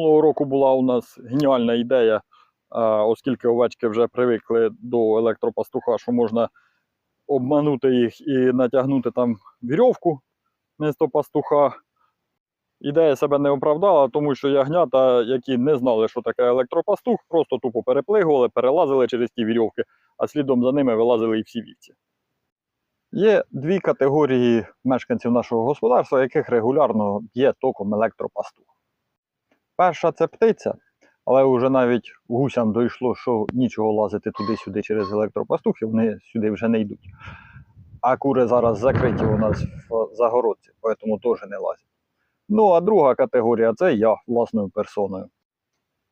Минулого року була у нас геніальна ідея, оскільки овечки вже привикли до електропастуха, що можна обманути їх і натягнути там вірьовку вмісто пастуха. Ідея себе не оправдала, тому що ягнята, які не знали, що таке електропастух, просто тупо переплигували, перелазили через ті вірьовки, а слідом за ними вилазили і всі вівці. Є дві категорії мешканців нашого господарства, яких регулярно б'є током електропастух. Перша це птиця, але вже навіть гусям дійшло, що нічого лазити туди-сюди через електропастух, і вони сюди вже не йдуть. А кури зараз закриті у нас в загородці, тому теж не лазять. Ну, а друга категорія це я власною персоною,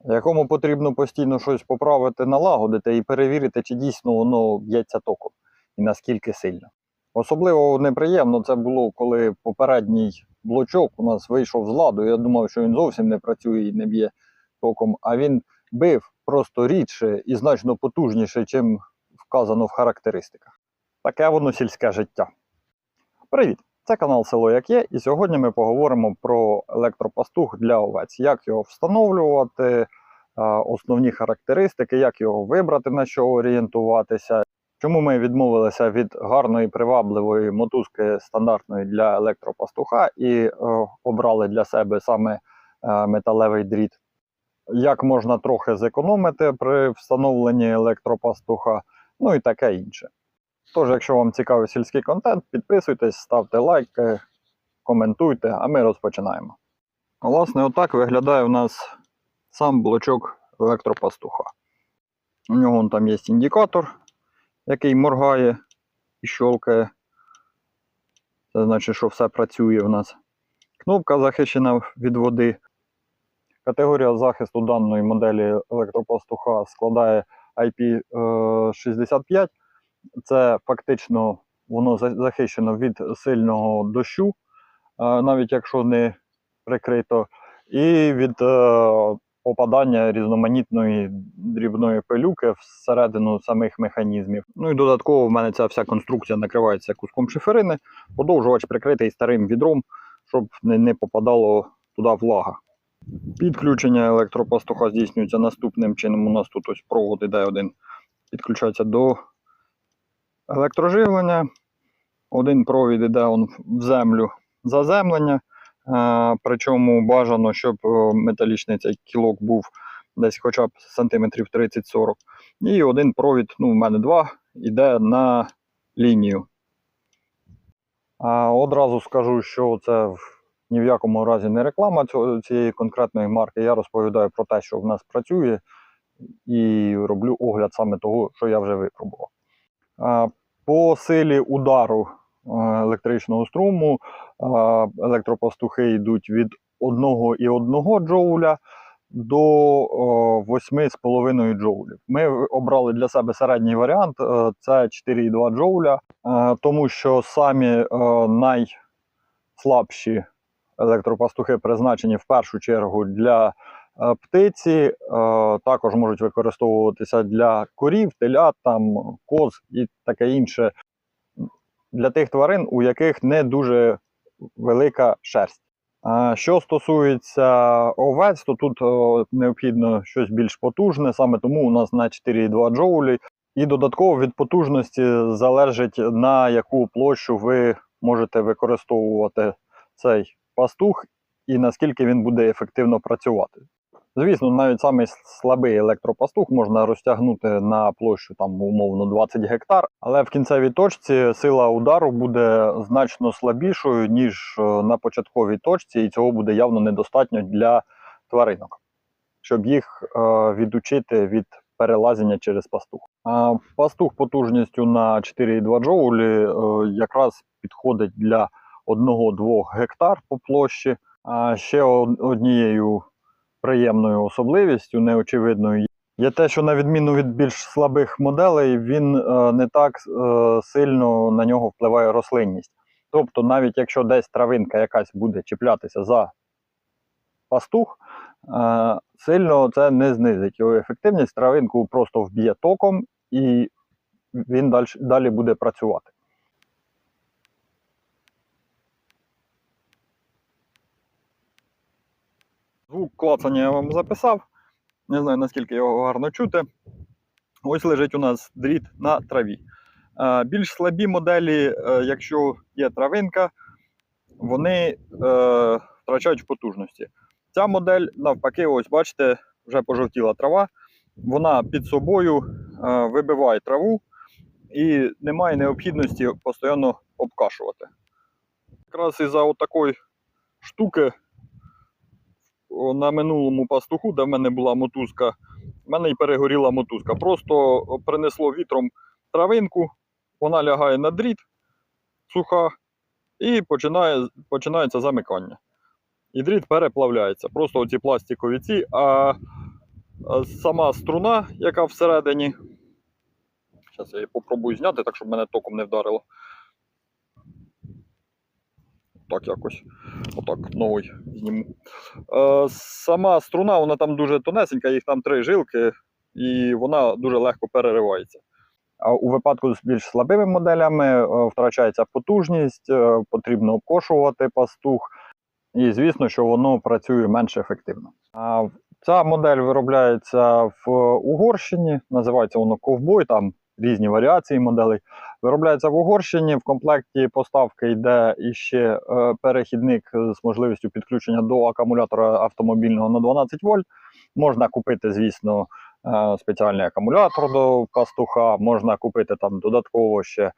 якому потрібно постійно щось поправити, налагодити і перевірити, чи дійсно воно б'ється током і наскільки сильно. Особливо неприємно це було, коли попередній блочок у нас вийшов з ладу. Я думав, що він зовсім не працює і не б'є током, а він бив просто рідше і значно потужніше, чим вказано в характеристиках. Таке воно сільське життя. Привіт! Це канал Село Як Є, і сьогодні ми поговоримо про електропастух для овець, як його встановлювати, основні характеристики, як його вибрати, на що орієнтуватися. Чому ми відмовилися від гарної привабливої мотузки стандартної для електропастуха і е, обрали для себе саме е, металевий дріт? Як можна трохи зекономити при встановленні електропастуха, ну і таке інше. Тож, якщо вам цікавий сільський контент, підписуйтесь, ставте лайки, коментуйте, а ми розпочинаємо. Власне, отак виглядає у нас сам блочок електропастуха. У нього там є індикатор, який моргає і щолкає. Це значить, що все працює в нас. Кнопка захищена від води. Категорія захисту даної моделі електропастуха складає IP65. Це фактично воно захищено від сильного дощу, е, навіть якщо не прикрито, і від е, попадання різноманітної дрібної пилюки всередину самих механізмів. Ну і додатково в мене ця вся конструкція накривається куском шиферини, подовжувач прикритий старим відром, щоб не, попадало туди влага. Підключення електропастуха здійснюється наступним чином. У нас тут ось провод іде один. Підключається до електроживлення. Один провід іде в землю заземлення. Причому бажано, щоб е, металічний цей кілок був десь хоча б сантиметрів 30-40. І один провід, ну, в мене два, йде на лінію. А одразу скажу, що це ні в якому разі не реклама цієї конкретної марки. Я розповідаю про те, що в нас працює, і роблю огляд саме того, що я вже випробував. По силі удару електричного струму е, електропастухи йдуть від 1,1 джоуля до е, 8,5 джоулів. Ми обрали для себе середній варіант е, це 4,2 джоуля, е, тому що самі е, найслабші електропастухи призначені в першу чергу для е, птиці, е, також можуть використовуватися для корів, телят, там, коз і таке інше. Для тих тварин, у яких не дуже велика шерсть. Що стосується овець, то тут необхідно щось більш потужне, саме тому у нас на 4,2 джоулі. І додатково від потужності залежить на яку площу ви можете використовувати цей пастух і наскільки він буде ефективно працювати. Звісно, навіть самий слабий електропастух можна розтягнути на площу там умовно 20 гектар, але в кінцевій точці сила удару буде значно слабішою, ніж е, на початковій точці, і цього буде явно недостатньо для тваринок, щоб їх е, відучити від перелазення через пастух. А пастух потужністю на 4,2 джоулі е, якраз підходить для 1-2 гектар по площі. А ще однією приємною особливістю, неочевидною, є те, що на відміну від більш слабих моделей, він е, не так е, сильно на нього впливає рослинність. Тобто, навіть якщо десь травинка якась буде чіплятися за пастух, е, сильно це не знизить його ефективність. Травинку просто вб'є током і він далі, далі буде працювати. Клацання я вам записав. Не знаю, наскільки його гарно чути. Ось лежить у нас дріт на траві. Е, Більш слабі моделі, е, якщо є травинка, вони е, втрачають потужності. Ця модель, навпаки, ось бачите, вже пожовтіла трава. Вона під собою вибиває траву і немає необхідності постійно обкашувати. Якраз із-за такої штуки на минулому пастуху, де в мене була мотузка, в мене і перегоріла мотузка. Просто принесло вітром травинку, вона лягає на дріт суха, і починає, починається замикання. І дріт переплавляється. Просто оці пластикові ці, а, сама струна, яка всередині. Зараз я її попробую зняти, так щоб мене током не вдарило. Так якось. Отак, новий зніму. Е, сама струна, вона там дуже тонесенька, їх там три жилки, і вона дуже легко переривається. А у випадку з більш слабими моделями е, втрачається потужність, е, потрібно обкошувати пастух, і звісно, що воно працює менш ефективно. А ця модель виробляється в Угорщині, називається воно ковбой, там різні варіації моделей. Виробляється в Угорщині. В комплекті поставки йде іще е, перехідник з можливістю підключення до акумулятора автомобільного на 12 вольт. Можна купити, звісно, е, спеціальний акумулятор до пастуха, можна купити там додатково ще е,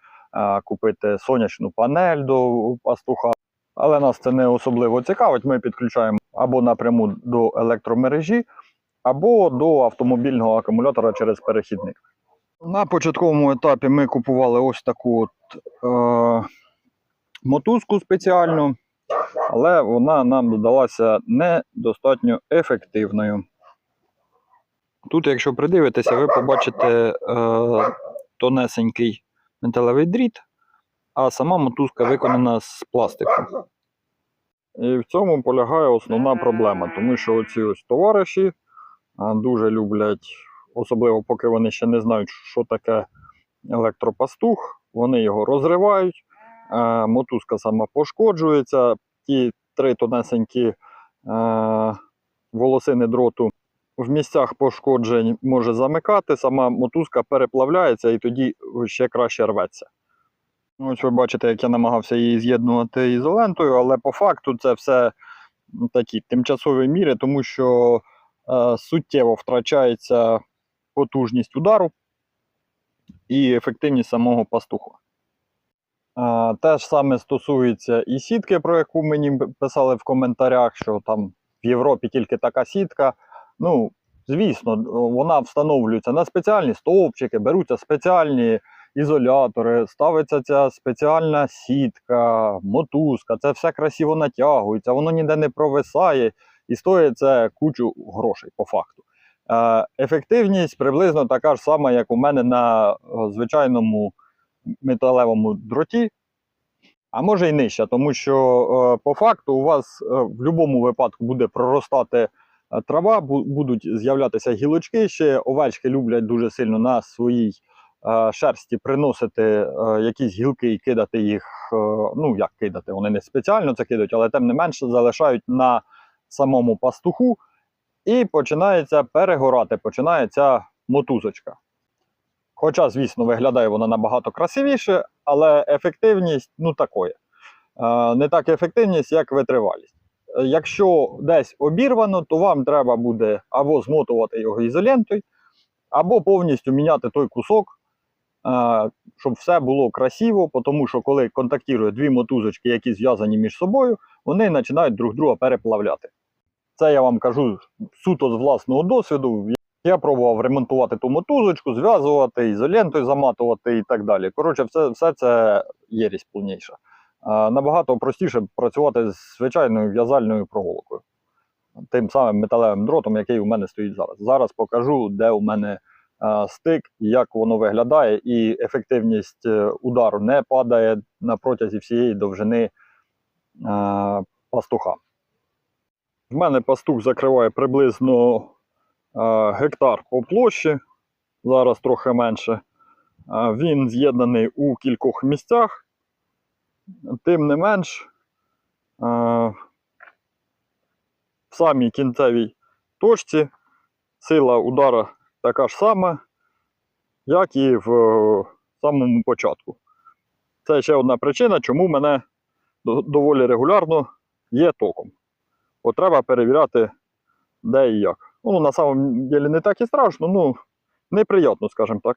купити сонячну панель до пастуха. Але нас це не особливо цікавить. Ми підключаємо або напряму до електромережі, або до автомобільного акумулятора через перехідник. На початковому етапі ми купували ось таку от, е, мотузку спеціальну, але вона нам здалася недостатньо ефективною. Тут, якщо придивитеся, ви побачите е, тонесенький металевий дріт, а сама мотузка виконана з пластику. І в цьому полягає основна проблема, тому що оці ось товариші дуже люблять, особливо поки вони ще не знають, що таке електропастух, вони його розривають, е, мотузка сама пошкоджується, ті три тонесенькі е, волосини дроту в місцях пошкоджень може замикати, сама мотузка переплавляється і тоді ще краще рветься. Ось ви бачите, як я намагався її з'єднувати ізолентою, але по факту це все такі тимчасові міри, тому що е, суттєво втрачається потужність удару і ефективність самого пастуху. Е, те ж саме стосується і сітки, про яку мені писали в коментарях, що там в Європі тільки така сітка. Ну, звісно, вона встановлюється на спеціальні стовпчики, беруться спеціальні ізолятори, ставиться ця спеціальна сітка, мотузка, це все красиво натягується, воно ніде не провисає і стоїть це кучу грошей по факту. Е, ефективність приблизно така ж сама, як у мене на е, звичайному металевому дроті, а може й нижча, тому що е, по факту у вас в будь-якому випадку буде проростати трава, будуть з'являтися гілочки. Ще овечки люблять дуже сильно на своїй шерсті приносити якісь гілки і кидати їх. ну як кидати, вони не спеціально це кидають, але тим не менше залишають на самому пастуху, і починається перегорати, починається мотузочка. Хоча, звісно, виглядає вона набагато красивіше, але ефективність ну такої. Е, не так ефективність, як витривалість. Е, Якщо десь обірвано, то вам треба буде або змотувати його ізолентою, або повністю міняти той кусок, е, щоб все було красиво, тому що коли контактують дві мотузочки, які зв'язані між собою, вони починають друг друга переплавляти. Це я вам кажу суто з власного досвіду. Я пробував ремонтувати ту мотузочку, зв'язувати, ізолентою заматувати і так далі. Коротше, все, все це єрість повніша. Набагато простіше працювати з звичайною в'язальною проволокою. Тим самим металевим дротом, який у мене стоїть зараз. Зараз покажу, де у мене стик, як воно виглядає, і ефективність е, удару не падає на протязі всієї довжини пастуха. В мене пастух закриває приблизно е, гектар по площі, зараз трохи менше. Е, Він з'єднаний у кількох місцях. Тим не менш, е, в самій кінцевій точці сила удара така ж сама, як і в самому початку. Це ще одна причина, чому мене доволі регулярно є током. Бо треба перевіряти, де і як. Ну, на самом деле не так і страшно, ну, неприємно, скажімо так.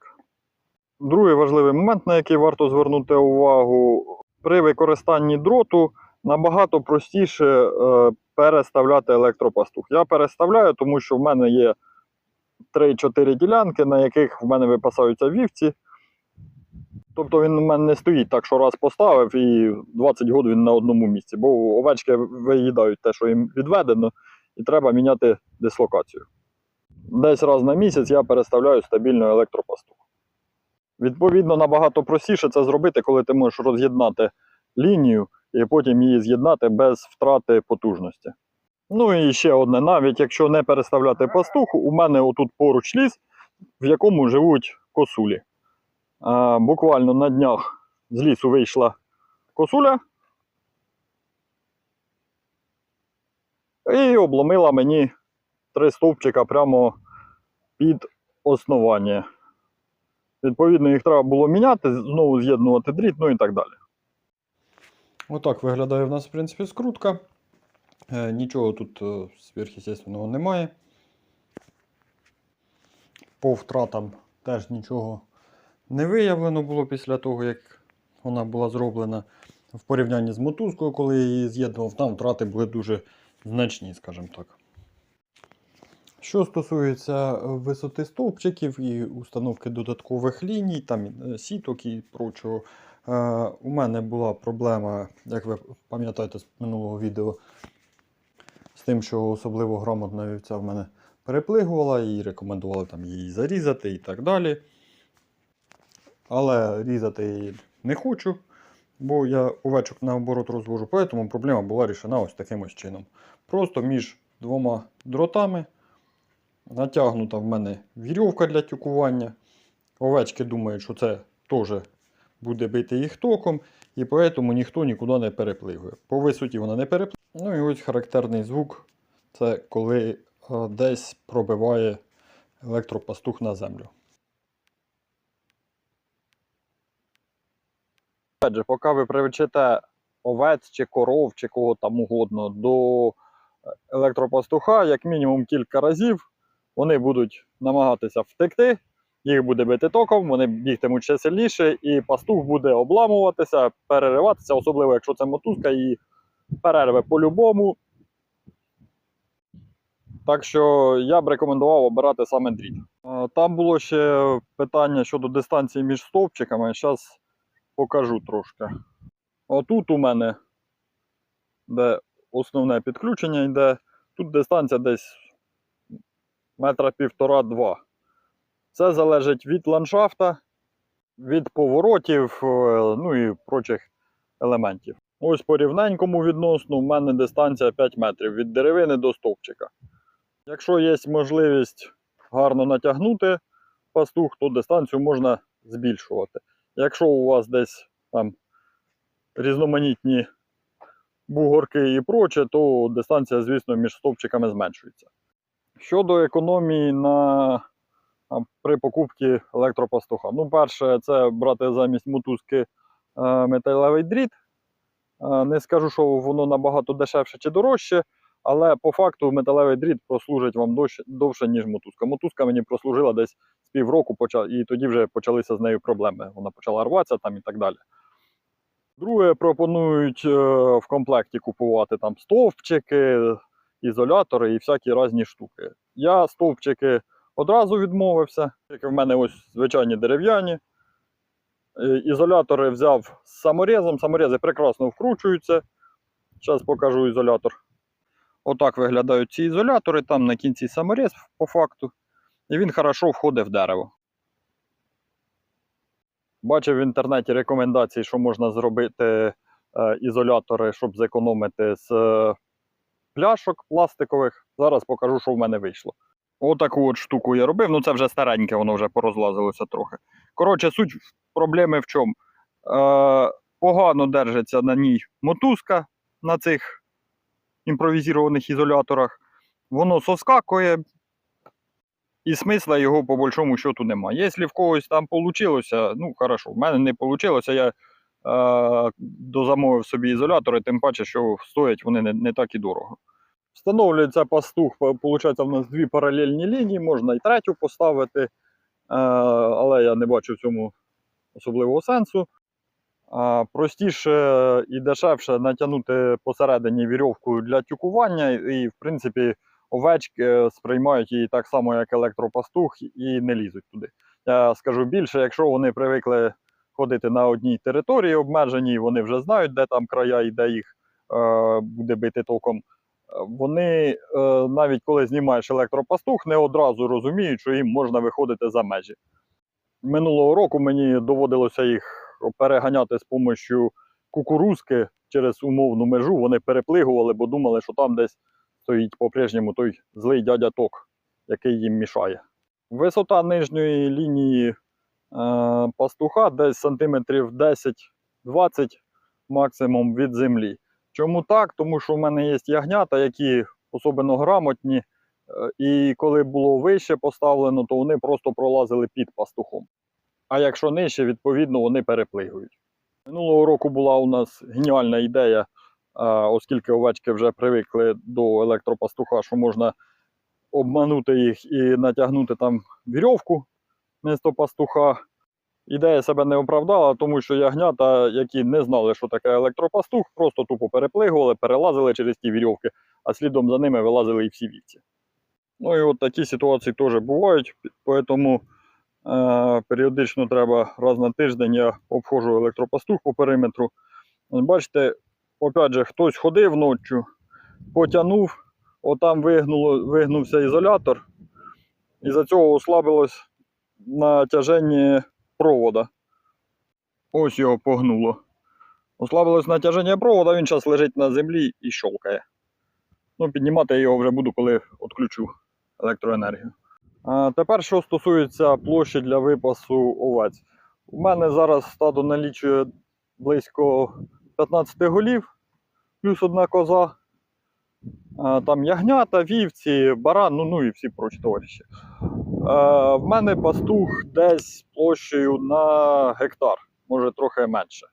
Другий важливий момент, на який варто звернути увагу, при використанні дроту набагато простіше е, переставляти електропастух. Я переставляю, тому що в мене є 3-4 ділянки, на яких в мене випасаються вівці. Тобто він у мене не стоїть так, що раз поставив і 20 років він на одному місці, бо овечки виїдають те, що їм відведено, і треба міняти дислокацію. Десь раз на місяць я переставляю стабільно електропастух. Відповідно, набагато простіше це зробити, коли ти можеш роз'єднати лінію і потім її з'єднати без втрати потужності. Ну і ще одне, навіть якщо не переставляти пастух, у мене отут поруч ліс, в якому живуть косулі. Буквально на днях з лісу вийшла косуля і обломила мені три стовпчика прямо під основання. Відповідно, їх треба було міняти, знову з'єднувати дріт, ну і так далі. Отак виглядає в нас, в принципі, скрутка. Е, нічого тут е, сверхъестественного немає. По втратам теж нічого не виявлено було після того, як вона була зроблена. В порівнянні з мотузкою, коли я її з'єднував, там втрати були дуже значні, скажімо так. Що стосується висоти стовпчиків і установки додаткових ліній, там е, сіток і прочого, е, у мене була проблема, як ви пам'ятаєте з минулого відео, з тим, що особливо грамотна вівця в мене переплигувала і рекомендували там її зарізати і так далі. Але різати її не хочу, бо я овечок наоборот розвожу, тому проблема була рішена ось таким ось чином. Просто між двома дротами натягнута в мене вірьовка для тюкування. Овечки думають, що це теж буде бити їх током, і тому ніхто нікуди не переплигує. По висоті вона не переплигує. Ну і ось характерний звук це коли е, десь пробиває електропастух на землю. Опять же, поки ви привчите овець чи коров, чи кого там угодно до електропастуха, як мінімум кілька разів, вони будуть намагатися втекти, їх буде бити током, вони бігтимуть ще сильніше, і пастух буде обламуватися, перериватися, особливо якщо це мотузка, і перерве по-любому. Так що я б рекомендував обирати саме дріт. Е, Там було ще питання щодо дистанції між стовпчиками. Зараз покажу трошки. Отут у мене, де основне підключення йде, тут дистанція десь метра півтора-два. Це залежить від ландшафта, від поворотів, е, ну і прочих елементів. Ось по рівненькому відносно, у мене дистанція 5 метрів від деревини до стовпчика. Якщо є можливість гарно натягнути пастух, то дистанцію можна збільшувати. Якщо у вас десь там різноманітні бугорки і проче, то дистанція, звісно, між стовпчиками зменшується. Щодо економії на, при покупці електропастуха. Ну, перше, це брати замість мотузки е, металевий дріт. Е, Не скажу, що воно набагато дешевше чи дорожче, але по факту металевий дріт прослужить вам довше, довше ніж мотузка. Мотузка мені прослужила десь півроку, поча- і тоді вже почалися з нею проблеми. Вона почала рватися там і так далі. Друге, пропонують е, в комплекті купувати там стовпчики, ізолятори і всякі різні штуки. Я стовпчики одразу відмовився. Тільки в мене ось звичайні дерев'яні. Е, Ізолятори взяв з саморезом. Саморези прекрасно вкручуються. Зараз покажу ізолятор. Отак виглядають ці ізолятори, там на кінці саморез по факту. І він хорошо входить в дерево. Бачив в інтернеті рекомендації, що можна зробити е, ізолятори, щоб зекономити з е, пляшок пластикових. Зараз покажу, що в мене вийшло. Отаку от штуку я робив. Ну це вже стареньке, воно вже порозлазилося трохи. Коротше, суть проблеми в чому? Е, погано держиться на ній мотузка на цих імпровізованих ізоляторах. воно соскакує, і смисла його по большому счету немає. Якщо в когось там вийшло, ну хорошо, в мене не вийшло, я е, дозамовив собі ізолятори, тим паче, що стоять вони не, не так і дорого. Встановлюється пастух, виходить, в нас дві паралельні лінії, можна і третю поставити, е, але я не бачу в цьому особливого сенсу. А, Простіше і дешевше натягнути посередині вірьовку для тюкування, і, в принципі, овечки сприймають її так само, як електропастух, і не лізуть туди. Я скажу більше, якщо вони привикли ходити на одній території обмеженій, вони вже знають, де там края і де їх е, буде бити током. е, Вони е, навіть коли знімаєш електропастух, не одразу розуміють, що їм можна виходити за межі. Минулого року мені доводилося їх переганяти з допомогою кукурузки через умовну межу. Вони переплигували, бо думали, що там десь стоїть по-прежньому той злий дядя ток, який їм мішає. Висота нижньої лінії е, пастуха десь сантиметрів 10-20 максимум від землі. Чому так? Тому що в мене є ягнята, які особливо грамотні, е, і коли було вище поставлено, то вони просто пролазили під пастухом. А якщо нижче, відповідно, вони переплигують. Минулого року була у нас геніальна ідея, оскільки овечки вже привикли до електропастуха, що можна обманути їх і натягнути там вірьовку вмісто пастуха. Ідея себе не оправдала, тому що ягнята, які не знали, що таке електропастух, просто тупо переплигували, перелазили через ті вірьовки, а слідом за ними вилазили і всі вівці. Ну і от такі ситуації теж бувають, тому е, періодично треба раз на тиждень я обходжу електропастух по периметру. Бачите, опять же, хтось ходив ночі, потягнув, отам вигнуло, вигнувся ізолятор, і за цього ослабилось натяження провода. Ось його погнуло. Ослабилось натяження провода, він зараз лежить на землі і щолкає. Ну, піднімати я його вже буду, коли відключу електроенергію. А тепер, що стосується площі для випасу овець. У мене зараз стадо налічує близько 15 голів, плюс одна коза. Там ягнята, вівці, баран, ну, ну і всі прочі товариші. Е, в мене пастух десь площею на гектар, може трохи менше.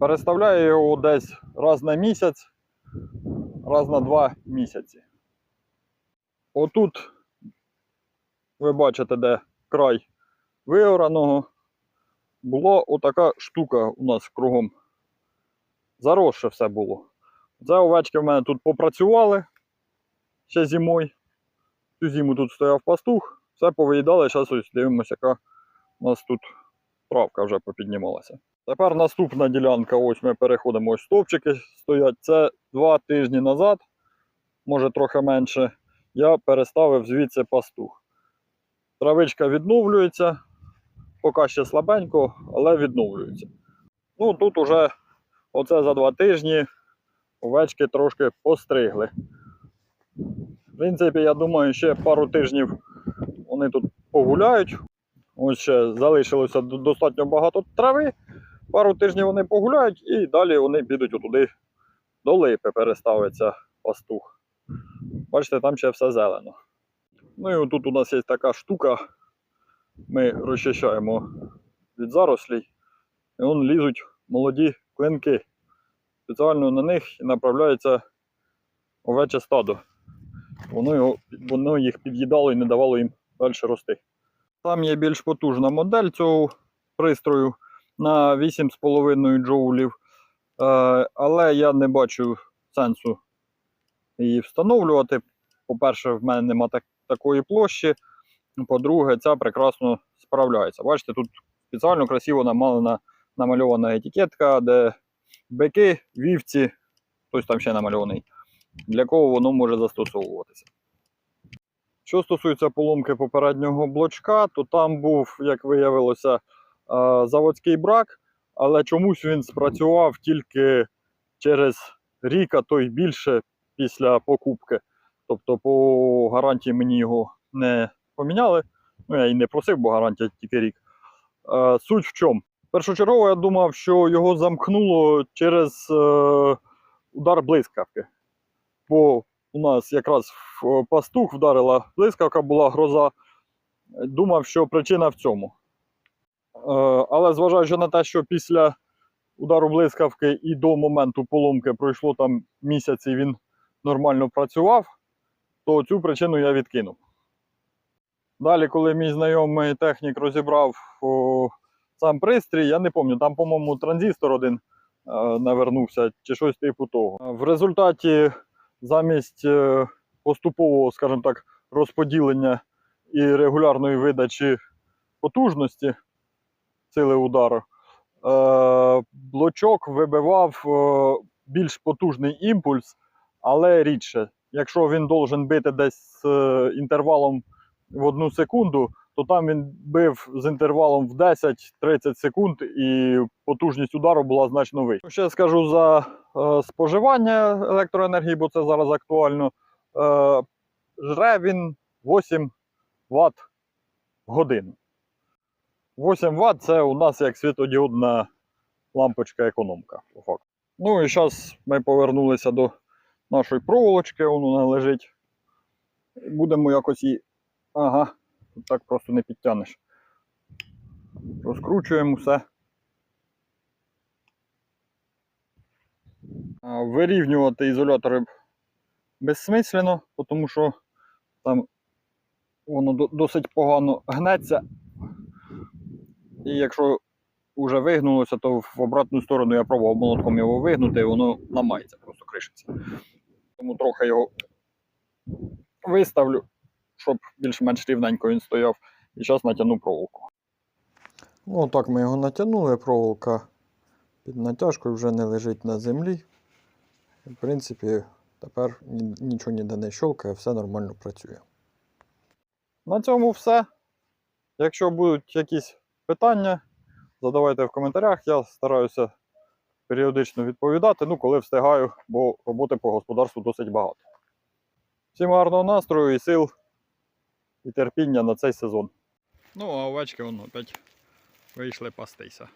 Переставляю його десь раз на місяць, раз на два місяці. Отут ви бачите, де край виораного, була отака штука у нас кругом. Заросше все було. Це овечки в мене тут попрацювали ще зимою. Цю зиму тут стояв пастух, все повиїдали, зараз ось дивимося, яка у нас тут травка вже попіднімалася. Тепер наступна ділянка, ось ми переходимо, ось стовпчики стоять. Це два тижні назад, може трохи менше, я переставив звідси пастух. Травичка відновлюється, поки ще слабенько, але відновлюється. Ну тут уже оце за два тижні овечки трошки постригли. В принципі, я думаю, ще пару тижнів вони тут погуляють. Ось ще залишилося достатньо багато трави. Пару тижнів вони погуляють і далі вони підуть отуди до липи переставиться пастух. Бачите, там ще все зелено. Ну і тут у нас є така штука. Ми розчищаємо від зарослій. І вон лізуть молоді клинки. Спеціально на них направляється овече стадо. Воно, його, воно їх під'їдало і не давало їм далі рости. Там є більш потужна модель цього пристрою на 8,5 джоулів. Е, але я не бачу сенсу її встановлювати. По-перше, в мене нема так, такої площі. По-друге, ця прекрасно справляється. Бачите, тут спеціально красиво намалена, намальована етикетка, де бики, вівці, хтось там ще намальований, для кого воно може застосовуватися. Що стосується поломки попереднього блочка, то там був, як виявилося, е, заводський брак, але чомусь він спрацював тільки через рік, а то й більше після покупки. Тобто по гарантії мені його не поміняли. Ну, я і не просив, бо гарантія тільки рік. Е, суть в чому? Першочергово я думав, що його замкнуло через е, удар блискавки. Бо у нас якраз в пастух вдарила блискавка, була гроза. Думав, що причина в цьому. Е, Але зважаючи на те, що після удару блискавки і до моменту поломки пройшло там місяць і він нормально працював, то цю причину я відкинув. Далі, коли мій знайомий технік розібрав о, сам пристрій, я не пам'ятаю, там, по-моєму, транзистор один е, навернувся чи щось типу того. В результаті замість е, поступового, скажімо так, розподілення і регулярної видачі потужності сили удару, е, блочок вибивав е, більш потужний імпульс, але рідше. Якщо він должен бити десь з е, інтервалом в одну секунду, то там він бив з інтервалом в 10-30 секунд, і потужність удару була значно вища. Ще скажу за е, споживання електроенергії, бо це зараз актуально. Е, жре він 8 Вт годину. 8 Вт це у нас як світодіодна лампочка економка. Ну і зараз ми повернулися до нашої проволочки, воно лежить. Будемо якось її. Ага, так просто не підтягнеш. Розкручуємо все. Вирівнювати ізолятори безсмислено, тому що там воно досить погано гнеться. І якщо вже вигнулося, то в обратну сторону я пробував молотком його вигнути, і воно ламається, просто кришиться. Тому трохи його виставлю, щоб більш-менш рівненько він стояв. І зараз натягну проволоку. Ну, так ми його натягнули, проволока під натяжкою вже не лежить на землі. В принципі, тепер нічого ніде не щолкає, все нормально працює. На цьому все. Якщо будуть якісь питання, задавайте в коментарях. Я стараюся періодично відповідати, ну, коли встигаю, бо роботи по господарству досить багато. Всім гарного настрою і сил і терпіння на цей сезон. Ну, а овечки воно опять вийшли пастися.